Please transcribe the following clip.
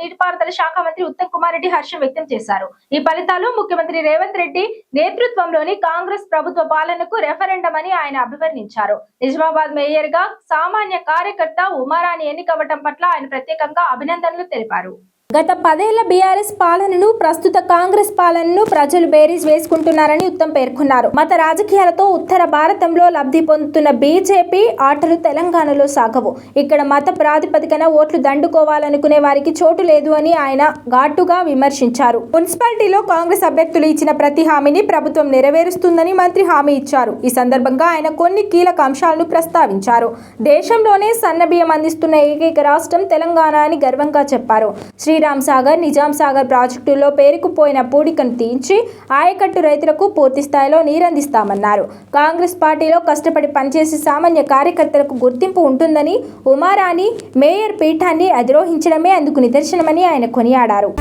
నీటిపారుదల శాఖ మంత్రి ఉత్తమ్ కుమార్ రెడ్డి హర్షం వ్యక్తం చేశారు. ఈ ఫలితాలు ముఖ్యమంత్రి రేవంత్ రెడ్డి నేతృత్వంలోని కాంగ్రెస్ ప్రభుత్వ పాలనకు రెఫరెండం అని ఆయన అభివర్ణించారు. నిజామాబాద్ మేయర్గా సామాన్య కార్యకర్త ఉమారాణి ఎన్నికవ్వటం పట్ల ఆయన ప్రత్యేకంగా అభినందనలు తెలిపారు. గత పదేళ్ళ బీఆర్ఎస్ పాలనను ప్రస్తుత కాంగ్రెస్ పాలనను ప్రజలు బేరీజ్ వేసుకుంటున్నారని ఉత్తమ్ పేర్కొన్నారు. మత రాజకీయాలతో ఉత్తర భారతంలో లబ్ధి పొందుతున్న బీజేపీ ఆటలు తెలంగాణలో సాగవు. ఇక్కడ మత ప్రాతిపదికన ఓట్లు దండుకోవాలనుకునే వారికి చోటు లేదు అని ఆయన ఘాటుగా విమర్శించారు. మున్సిపాలిటీలో కాంగ్రెస్ అభ్యర్థులు ఇచ్చిన ప్రతి హామీని ప్రభుత్వం నెరవేరుస్తుందని మంత్రి హామీ ఇచ్చారు. ఈ సందర్భంగా ఆయన కొన్ని కీలక అంశాలను ప్రస్తావించారు. దేశంలోనే సన్నబియ్యం అందిస్తున్న ఏకైక రాష్ట్రం తెలంగాణ అని గర్వంగా చెప్పారు. శ్రీ శ్రీరామ్ సాగర్ నిజాం సాగర్ ప్రాజెక్టుల్లో పేరుకుపోయిన పూడికను తీయించి ఆయకట్టు రైతులకు పూర్తి స్థాయిలో నీరందిస్తామన్నారు. కాంగ్రెస్ పార్టీలో కష్టపడి పనిచేసే సామాన్య కార్యకర్తలకు గుర్తింపు ఉంటుందని ఉమారాణి మేయర్ పీఠాన్ని అధిరోహించడమే అందుకు నిదర్శనమని ఆయన కొనియాడారు.